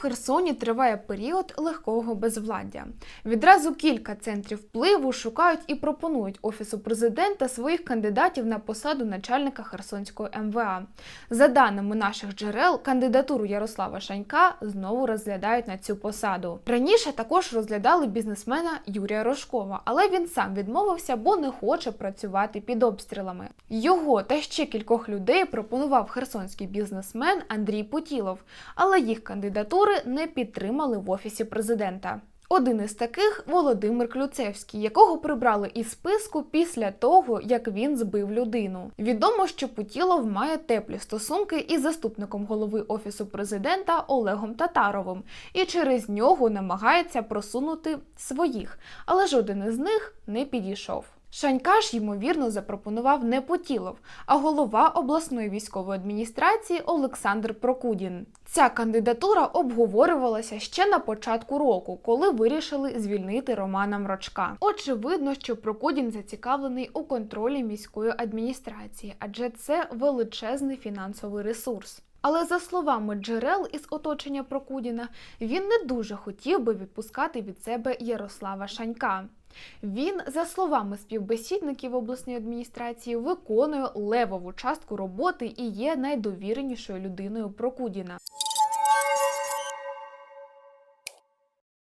Херсоні триває період легкого безвладдя. Відразу кілька центрів впливу шукають і пропонують офісу президента своїх кандидатів на посаду начальника Херсонської МВА. За даними наших джерел, кандидатуру Ярослава Шанька знову розглядають на цю посаду. Раніше також розглядали бізнесмена Юрія Рожкова, але він сам відмовився, бо не хоче працювати під обстрілами. Його та ще кількох людей пропонував херсонський бізнесмен Андрій Путілов, але їх кандидатури не підтримали в офісі президента. Один із таких Володимир Клюцевський, якого прибрали із списку після того, як він збив людину. Відомо, що Путілов має теплі стосунки із заступником голови офісу президента Олегом Татаровим і через нього намагається просунути своїх, але жоден із них не підійшов. Шанька ж, ймовірно, запропонував не Путілов, а голова обласної військової адміністрації Олександр Прокудін. Ця кандидатура обговорювалася ще на початку року, коли вирішили звільнити Романа Мрочка. Очевидно, що Прокудін зацікавлений у контролі міської адміністрації, адже це величезний фінансовий ресурс. Але за словами джерел із оточення Прокудіна, він не дуже хотів би відпускати від себе Ярослава Шанька. Він, за словами співбесідників обласної адміністрації, виконує левову частку роботи і є найдовіренішою людиною Прокудіна.